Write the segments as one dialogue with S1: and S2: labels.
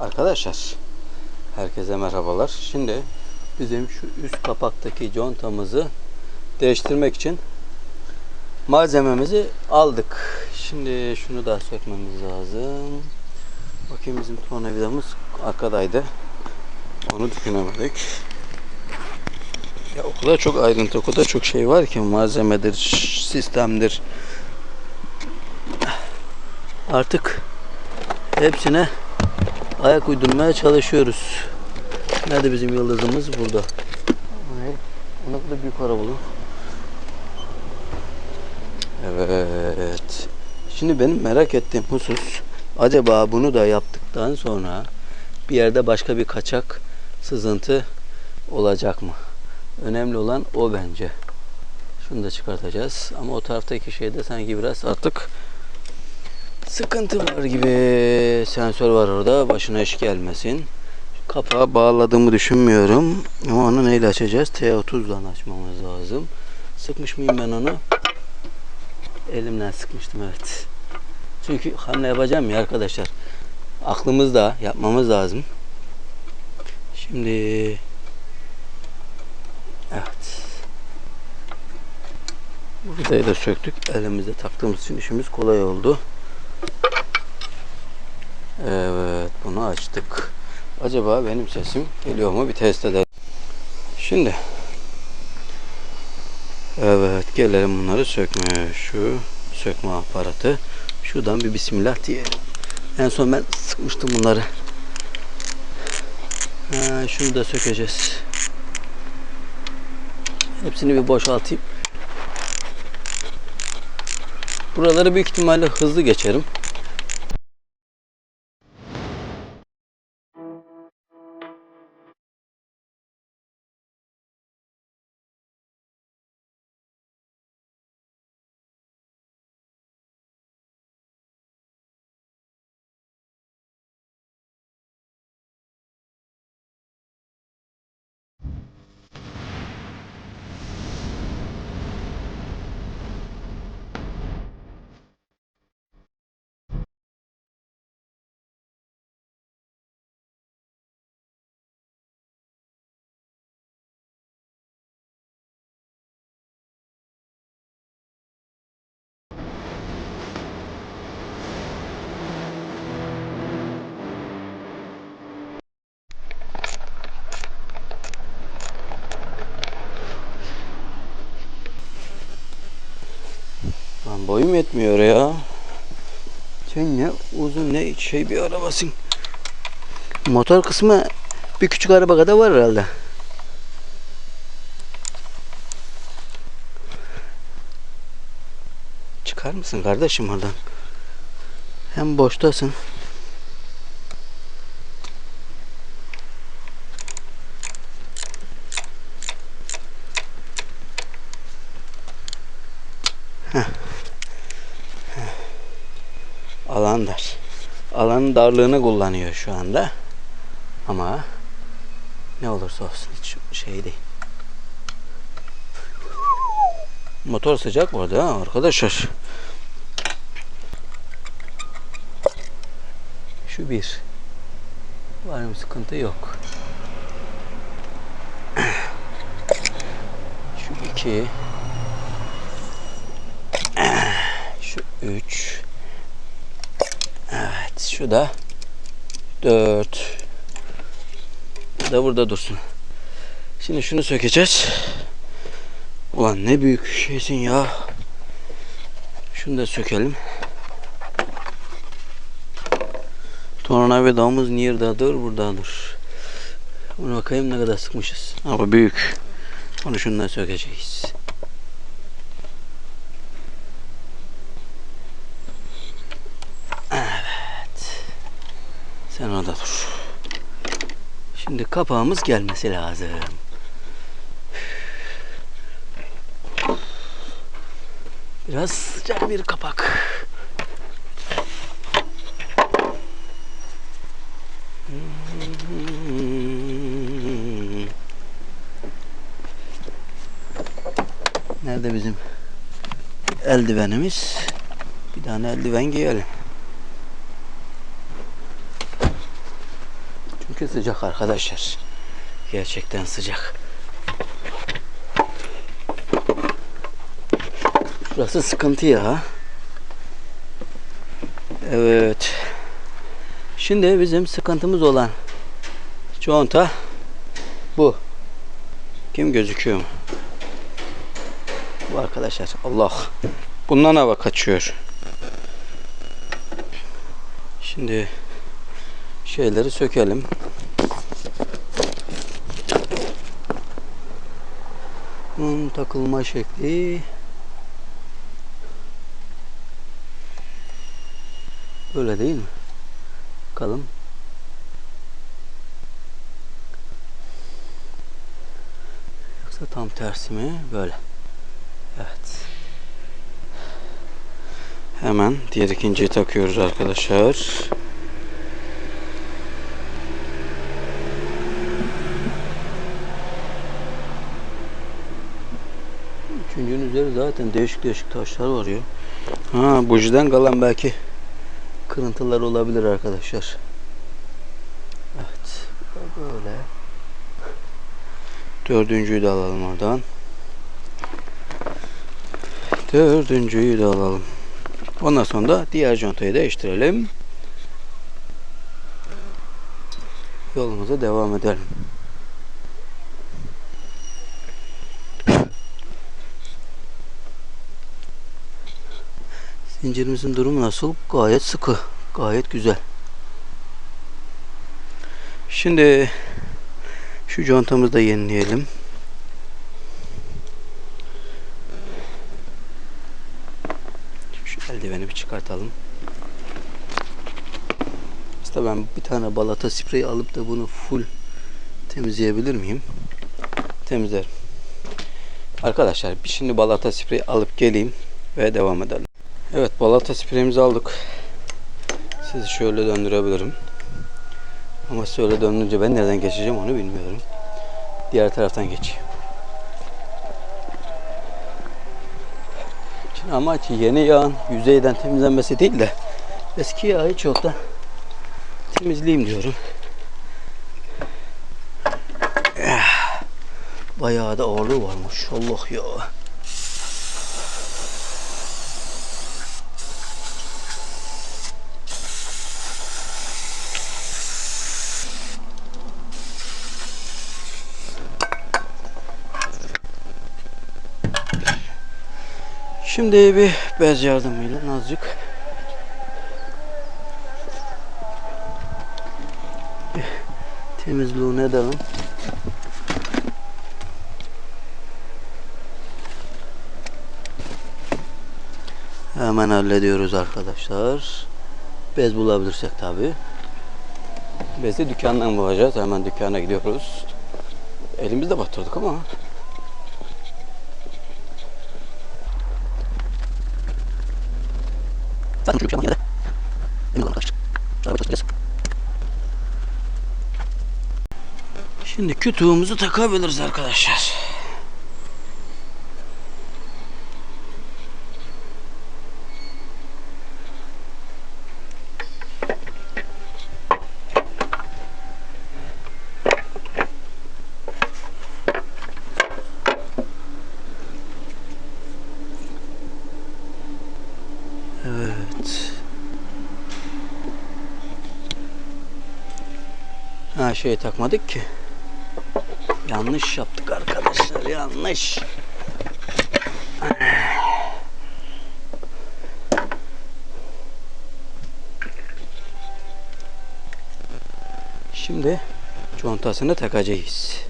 S1: Arkadaşlar, herkese merhabalar. Şimdi bizim şu üst kapaktaki contamızı değiştirmek için malzememizi aldık. Şimdi şunu da sökmemiz lazım. Bakayım bizim tornavidamız arkadaydı. Onu düşünemedik. Ya o kadar çok ayrıntı, o kadar çok şey var ki malzemedir, sistemdir. Artık hepsine ayak uydurmaya çalışıyoruz. Nerede bizim yıldızımız? Burada. Ne? Kadar büyük araba bu. Evet. Şimdi benim merak ettiğim husus acaba bunu da yaptıktan sonra bir yerde başka bir kaçak sızıntı olacak mı? Önemli olan o bence. Şunu da çıkartacağız. Ama o taraftaki şeyde sanki biraz artık sıkıntı var gibi. Sensör var orada. Başına iş gelmesin. Kapağı bağladığımı düşünmüyorum. Ama onu neyle açacağız? T30'dan açmamız lazım. Sıkmış mıyım ben onu? Elimden sıkmıştım evet. Çünkü hamle yapacağım ya arkadaşlar. Aklımızda yapmamız lazım. Şimdi Evet. Burayı da söktük. Elimizde taktığımız için işimiz kolay oldu. Evet bunu açtık. Acaba benim sesim geliyor mu? Bir test edelim. Şimdi Evet gelelim bunları sökmeye. Şu sökme aparatı. Şuradan bir bismillah diyelim. En son ben sıkmıştım bunları. Ha, şunu da sökeceğiz. Hepsini bir boşaltayım. Buraları büyük ihtimalle hızlı geçerim. Boyum yetmiyor ya. Sen ne uzun ne şey bir arabasın. Motor kısmı bir küçük araba kadar var herhalde. Çıkar mısın kardeşim oradan? Hem boştasın. alan dar. Alanın darlığını kullanıyor şu anda. Ama ne olursa olsun hiç şey değil. Motor sıcak bu ha arkadaşlar. Şu bir. Var mı sıkıntı yok. Şu iki. Şu üç. Şu da 4 Bu da burada dursun. Şimdi şunu sökeceğiz. Ulan ne büyük şeysin ya. Şunu da sökelim. Tornavidamız nerededir? Buradadır. Bunu bakayım ne kadar sıkmışız. Ama büyük. Onu şundan sökeceğiz. Sen orada dur. Şimdi kapağımız gelmesi lazım. Biraz sıcak bir kapak. Nerede bizim eldivenimiz? Bir tane eldiven giyelim. Çünkü sıcak arkadaşlar. Gerçekten sıcak. Şurası sıkıntı ya. Evet. Şimdi bizim sıkıntımız olan conta bu. Kim gözüküyor mu? Bu arkadaşlar. Allah. Bundan hava kaçıyor. Şimdi şeyleri sökelim. Bunun takılma şekli Öyle değil mi? Bakalım. Yoksa tam tersi mi? Böyle. Evet. Hemen diğer ikinciyi takıyoruz arkadaşlar. Üzeri zaten değişik değişik taşlar var ya. Ha bujiden kalan belki kırıntılar olabilir arkadaşlar. Evet. Böyle. Dördüncüyü de alalım oradan. Dördüncüyü de alalım. Ondan sonra da diğer contayı değiştirelim. Yolumuza devam edelim. Zincirimizin durumu nasıl? Gayet sıkı. Gayet güzel. Şimdi şu contamızı da yenileyelim. Şu eldiveni bir çıkartalım. Aslında ben bir tane balata spreyi alıp da bunu full temizleyebilir miyim? Temizlerim. Arkadaşlar bir şimdi balata spreyi alıp geleyim ve devam edelim. Evet balata spreyimizi aldık. Sizi şöyle döndürebilirim. Ama şöyle döndürünce ben nereden geçeceğim onu bilmiyorum. Diğer taraftan geçeyim. Şimdi amaç yeni yağın yüzeyden temizlenmesi değil de eski yağı çok da temizleyeyim diyorum. Bayağı da ağırlığı varmış. Allah ya. Şimdi bir bez yardımıyla azıcık temizliğini edelim. Hemen hallediyoruz arkadaşlar. Bez bulabilirsek tabi. Bezi dükkandan bulacağız. Hemen dükkana gidiyoruz. Elimizde batırdık ama Çocuk şu an yine de. Emin olun arkadaşlar. Araba çalıştıracağız. Şimdi kütüğümüzü takabiliriz arkadaşlar. Evet. Ha şey takmadık ki. Yanlış yaptık arkadaşlar. Yanlış. Şimdi contasını takacağız.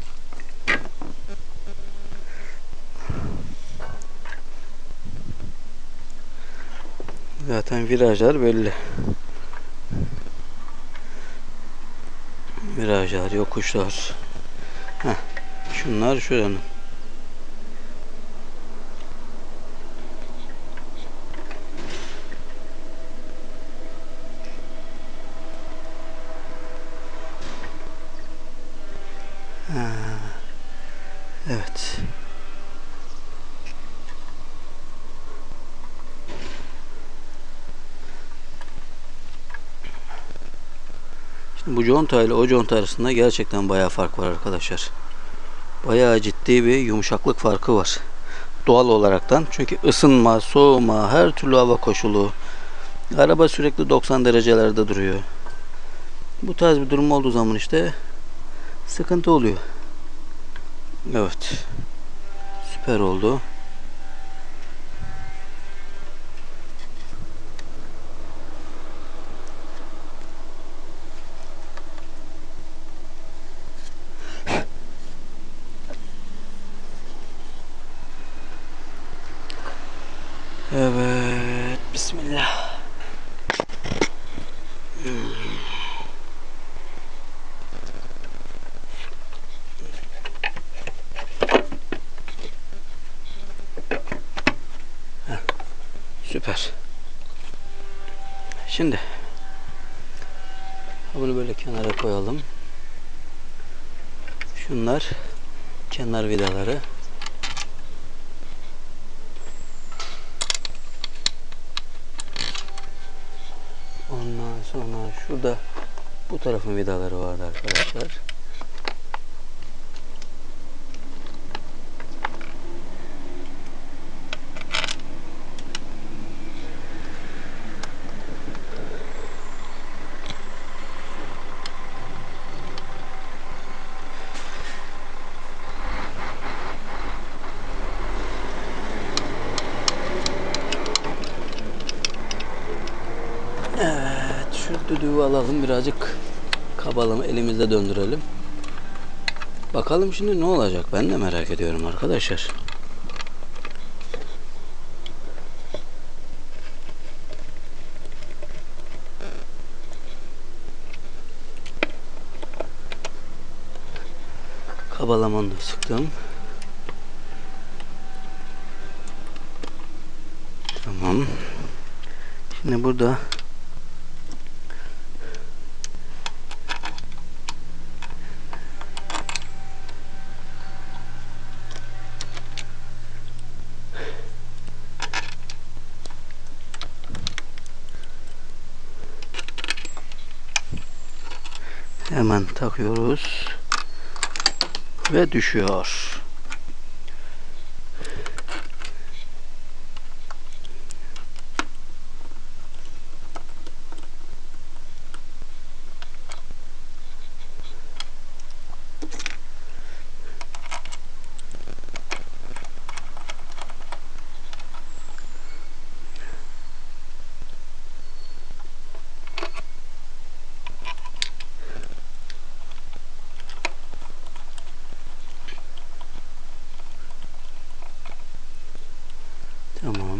S1: Zaten virajlar belli. Virajlar, yokuşlar. Heh, şunlar şuranın. Ha, Evet. Bu conta ile o conta arasında gerçekten bayağı fark var arkadaşlar. Bayağı ciddi bir yumuşaklık farkı var. Doğal olaraktan. Çünkü ısınma, soğuma, her türlü hava koşulu. Araba sürekli 90 derecelerde duruyor. Bu tarz bir durum olduğu zaman işte sıkıntı oluyor. Evet. Süper oldu. Evet. Bismillah. Heh, Süper. Şimdi bunu böyle kenara koyalım. Şunlar kenar vidaları. Ondan sonra şurada bu tarafın vidaları vardı arkadaşlar. Evet, şu düdüğü alalım birazcık kabalama elimizde döndürelim. Bakalım şimdi ne olacak ben de merak ediyorum arkadaşlar. Kabalamanı da sıktım. Tamam. Şimdi burada Hemen takıyoruz. Ve düşüyor. Tamam.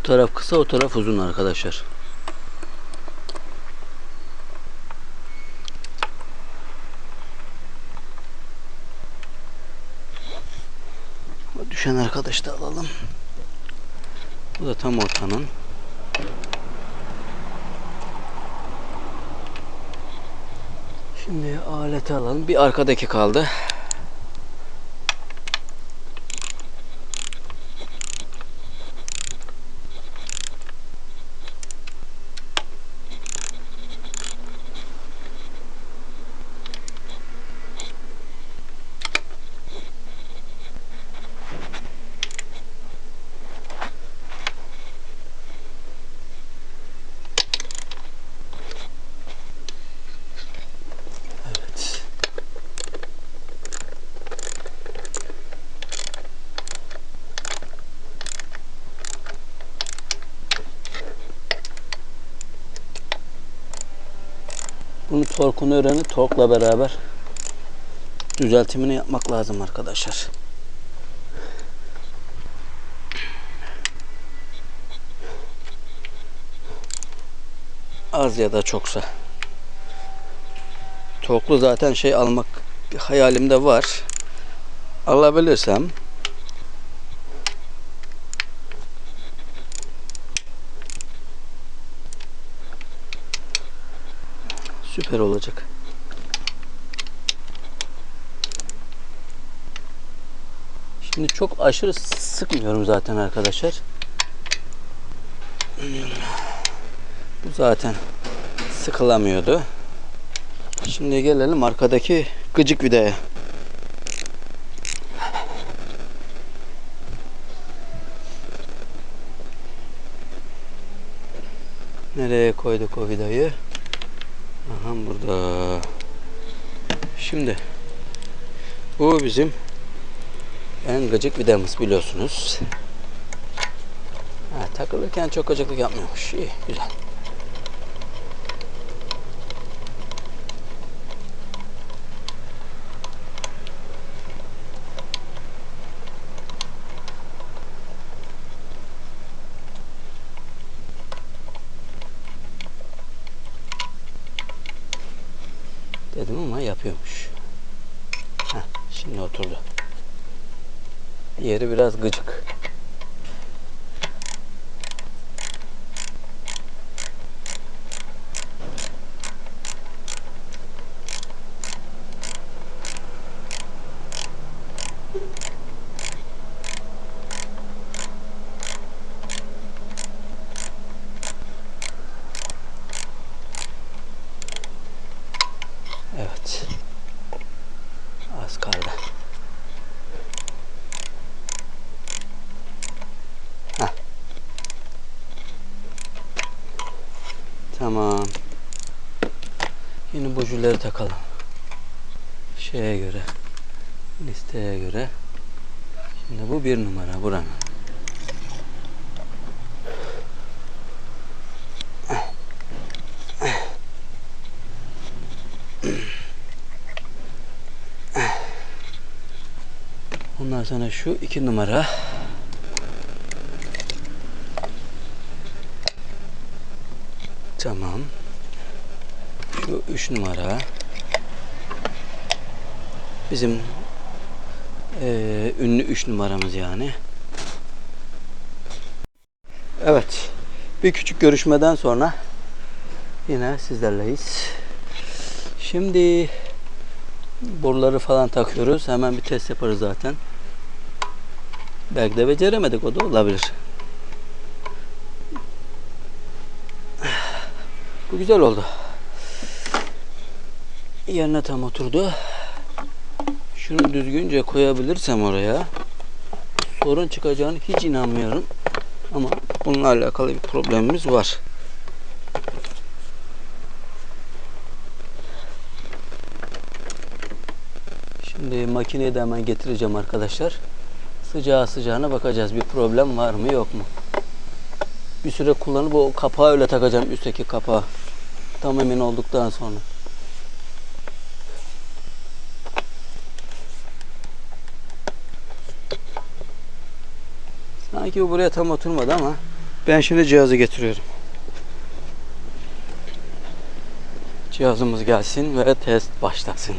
S1: Bu taraf kısa, o taraf uzun arkadaşlar. Düşen arkadaşı da alalım. Bu da tam ortanın. Şimdi aleti alalım. Bir arkadaki kaldı. Evet. Bunu torkunu öğrenip torkla beraber düzeltimini yapmak lazım arkadaşlar. Az ya da çoksa. Torklu zaten şey almak hayalimde var. Alabilirsem süper olacak. Şimdi çok aşırı sıkmıyorum zaten arkadaşlar. Bu zaten sıkılamıyordu. Şimdi gelelim arkadaki gıcık vidaya. Nereye koyduk o vidayı? Aha burada. Şimdi bu bizim en gıcık vidamız biliyorsunuz. Ha, takılırken çok gıcıklık yapmıyormuş. İyi, güzel. Dedim ama yapıyormuş. Heh, şimdi oturdu. Yeri biraz gıcık. Evet. Az kaldı. Heh. Tamam. Yine bujileri takalım. Şeye göre. Listeye göre. Şimdi bu bir numara buranın. Ondan sonra şu iki numara. Tamam. Şu üç numara. Bizim eee, ünlü üç numaramız yani. Evet. Bir küçük görüşmeden sonra yine sizlerleyiz. Şimdi boruları falan takıyoruz. Hemen bir test yaparız zaten. Belki de beceremedik o da olabilir. Bu güzel oldu. Yerine tam oturdu. Şunu düzgünce koyabilirsem oraya sorun çıkacağını hiç inanmıyorum. Ama bununla alakalı bir problemimiz var. Şimdi makineyi de hemen getireceğim arkadaşlar. Sıcağı sıcağına bakacağız. Bir problem var mı yok mu? Bir süre kullanıp o kapağı öyle takacağım üstteki kapağı. Tam emin olduktan sonra. Sanki bu buraya tam oturmadı ama ben şimdi cihazı getiriyorum. Cihazımız gelsin ve test başlasın.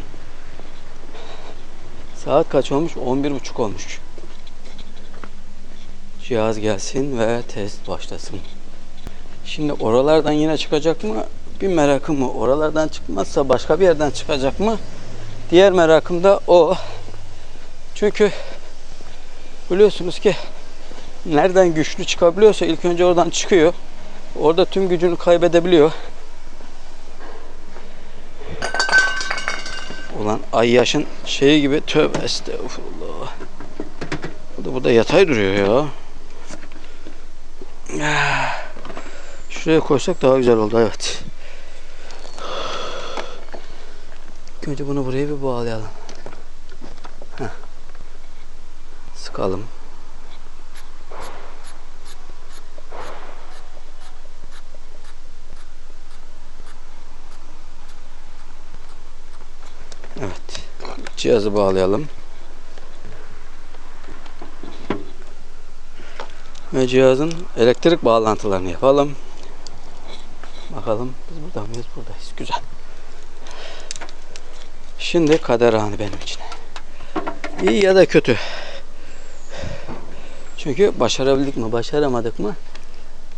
S1: Saat kaç olmuş? 11.30 olmuş. Cihaz gelsin ve test başlasın. Şimdi oralardan yine çıkacak mı? Bir merakım mı? Oralardan çıkmazsa başka bir yerden çıkacak mı? Diğer merakım da o. Çünkü biliyorsunuz ki nereden güçlü çıkabiliyorsa ilk önce oradan çıkıyor. Orada tüm gücünü kaybedebiliyor. Ulan ay yaşın şeyi gibi tövbe estağfurullah. Bu da burada yatay duruyor ya. Şuraya koysak daha güzel oldu evet. İlk önce bunu buraya bir bağlayalım. Heh. Sıkalım. Evet. Cihazı bağlayalım. Ve cihazın elektrik bağlantılarını yapalım. Bakalım biz burada mıyız? Buradayız. Güzel. Şimdi kader anı benim için. İyi ya da kötü. Çünkü başarabildik mi, başaramadık mı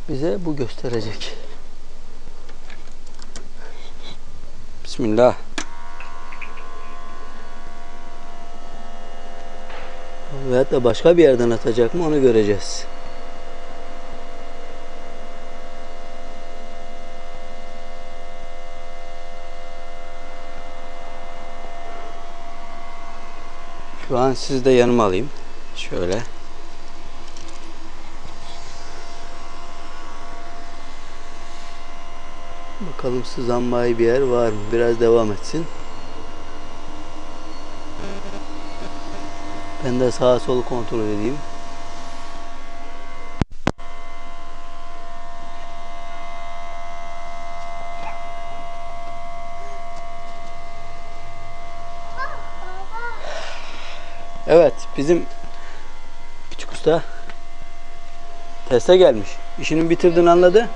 S1: bize bu gösterecek. Bismillah. veyahut da başka bir yerden atacak mı onu göreceğiz. Şu an sizi de yanıma alayım. Şöyle. Bakalım sızanmayı bir yer var mı? Biraz devam etsin. Ben de sağa solu kontrol edeyim. Evet, bizim küçük usta teste gelmiş. İşini bitirdiğini anladı.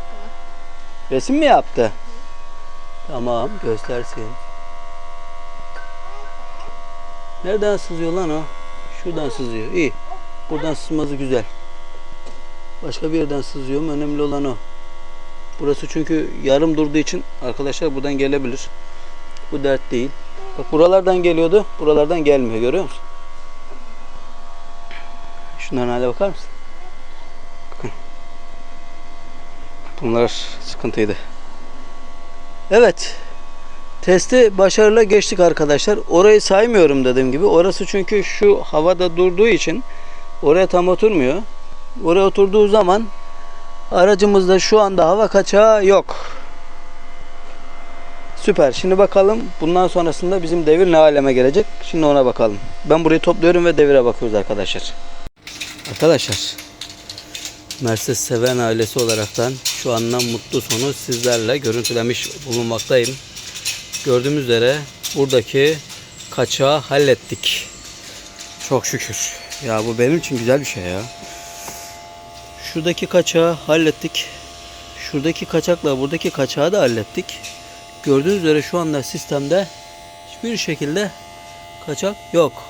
S1: Resim mi yaptı? Tamam, göstersin. Nereden sızıyor lan o? Şuradan sızıyor. İyi. Buradan sızması güzel. Başka bir yerden sızıyor mu? Önemli olan o. Burası çünkü yarım durduğu için arkadaşlar buradan gelebilir. Bu dert değil. Bak buralardan geliyordu. Buralardan gelmiyor. Görüyor musun? Şunların hale bakar mısın? Bakın. Bunlar sıkıntıydı. Evet. Testi başarıyla geçtik arkadaşlar. Orayı saymıyorum dediğim gibi. Orası çünkü şu havada durduğu için oraya tam oturmuyor. Oraya oturduğu zaman aracımızda şu anda hava kaçağı yok. Süper. Şimdi bakalım bundan sonrasında bizim devir ne aleme gelecek. Şimdi ona bakalım. Ben burayı topluyorum ve devire bakıyoruz arkadaşlar. Arkadaşlar Mercedes seven ailesi olaraktan şu andan mutlu sonu sizlerle görüntülemiş bulunmaktayım. Gördüğümüz üzere buradaki kaçağı hallettik. Çok şükür. Ya bu benim için güzel bir şey ya. Şuradaki kaçağı hallettik. Şuradaki kaçakla buradaki kaçağı da hallettik. Gördüğünüz üzere şu anda sistemde hiçbir şekilde kaçak yok.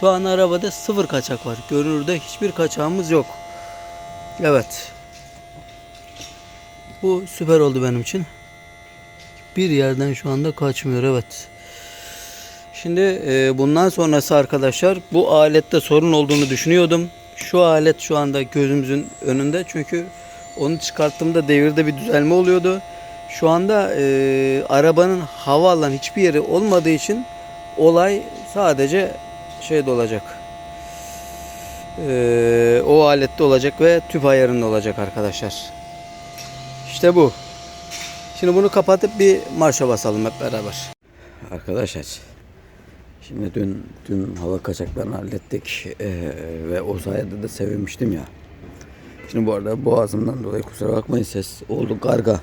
S1: Şu an arabada sıfır kaçak var. Görünürde hiçbir kaçağımız yok. Evet. Bu süper oldu benim için. Bir yerden şu anda kaçmıyor. Evet. Şimdi e, bundan sonrası arkadaşlar bu alette sorun olduğunu düşünüyordum. Şu alet şu anda gözümüzün önünde. Çünkü onu çıkarttığımda devirde bir düzelme oluyordu. Şu anda e, arabanın hava alan hiçbir yeri olmadığı için olay sadece şeyde olacak. Ee, o alette olacak ve tüp ayarında olacak arkadaşlar. İşte bu. Şimdi bunu kapatıp bir marşa basalım hep beraber. Arkadaşlar şimdi dün dün hava kaçaklarını hallettik ee, ve o sayede de sevinmiştim ya. Şimdi bu arada boğazımdan dolayı kusura bakmayın ses oldu karga.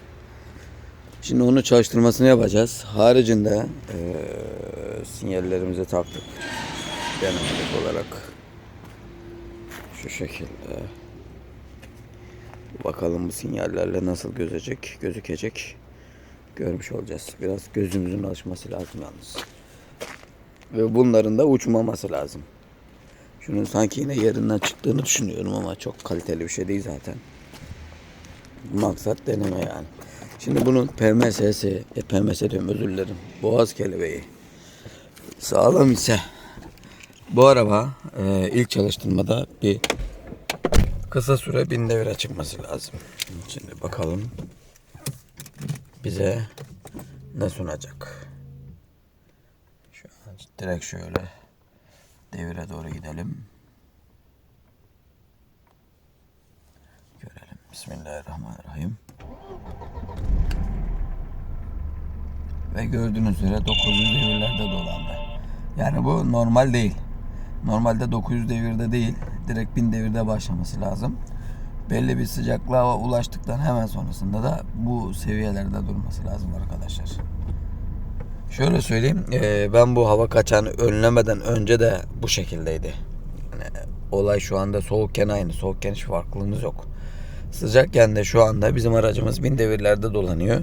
S1: Şimdi onu çalıştırmasını yapacağız. Haricinde ee, sinyallerimizi taktık. Denemelik olarak. Şu şekilde. Bakalım bu sinyallerle nasıl gözecek, gözükecek. Görmüş olacağız. Biraz gözümüzün alışması lazım yalnız. Ve bunların da uçmaması lazım. Şunun sanki yine yerinden çıktığını düşünüyorum ama çok kaliteli bir şey değil zaten. Maksat deneme yani. Şimdi bunun PMS'si, e, PMS diyorum özür dilerim. Boğaz kelebeği. Sağlam ise bu araba e, ilk çalıştırmada bir kısa süre bin devire çıkması lazım. Şimdi bakalım bize ne sunacak. Şu an direkt şöyle devire doğru gidelim. Görelim. Bismillahirrahmanirrahim. Ve gördüğünüz üzere 900 devirlerde dolandı. Yani bu normal değil. Normalde 900 devirde değil, direkt 1000 devirde başlaması lazım. Belli bir sıcaklığa ulaştıktan hemen sonrasında da bu seviyelerde durması lazım arkadaşlar. Şöyle söyleyeyim, e, ben bu hava kaçağını önlemeden önce de bu şekildeydi. Yani olay şu anda soğukken aynı, soğukken hiç farklılığımız yok. Sıcakken de şu anda bizim aracımız 1000 devirlerde dolanıyor.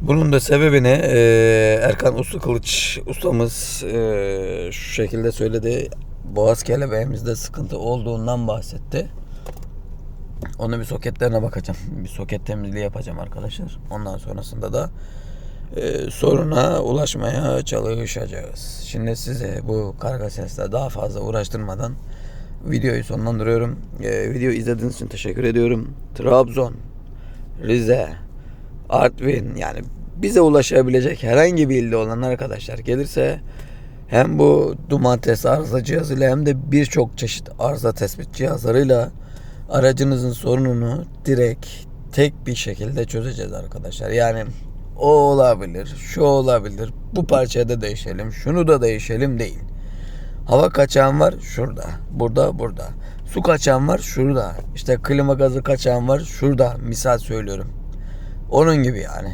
S1: Bunun da sebebini e, Erkan Uslu Kılıç ustamız e, şu şekilde söyledi. Boğaz kelebeğimizde sıkıntı olduğundan bahsetti. Onun bir soketlerine bakacağım. Bir soket temizliği yapacağım arkadaşlar. Ondan sonrasında da e, soruna ulaşmaya çalışacağız. Şimdi size bu karga sesle daha fazla uğraştırmadan videoyu sonlandırıyorum. E, video izlediğiniz için teşekkür ediyorum. Trabzon, Rize, Artvin yani bize ulaşabilecek herhangi bir ilde olan arkadaşlar gelirse
S2: hem bu duman arıza cihazıyla hem de birçok çeşit arıza tespit cihazlarıyla aracınızın sorununu direkt tek bir şekilde çözeceğiz arkadaşlar. Yani o olabilir, şu olabilir, bu parçayı da değişelim, şunu da değişelim değil. Hava kaçağım var şurada, burada, burada. Su kaçağım var şurada. İşte klima gazı kaçağım var şurada. Misal söylüyorum. Onun gibi yani.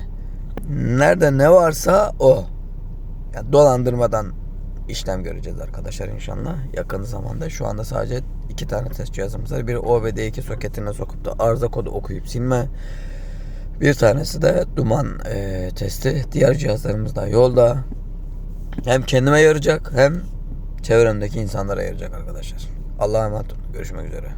S2: Nerede ne varsa o. Yani dolandırmadan işlem göreceğiz arkadaşlar inşallah. Yakın zamanda. Şu anda sadece iki tane test cihazımız var. Biri OBD2 soketine sokup da arıza kodu okuyup silme. Bir tanesi de duman eee, testi. Diğer cihazlarımız da yolda. Hem kendime yarayacak hem çevremdeki insanlara yarayacak arkadaşlar. Allah'a emanet olun. Görüşmek üzere.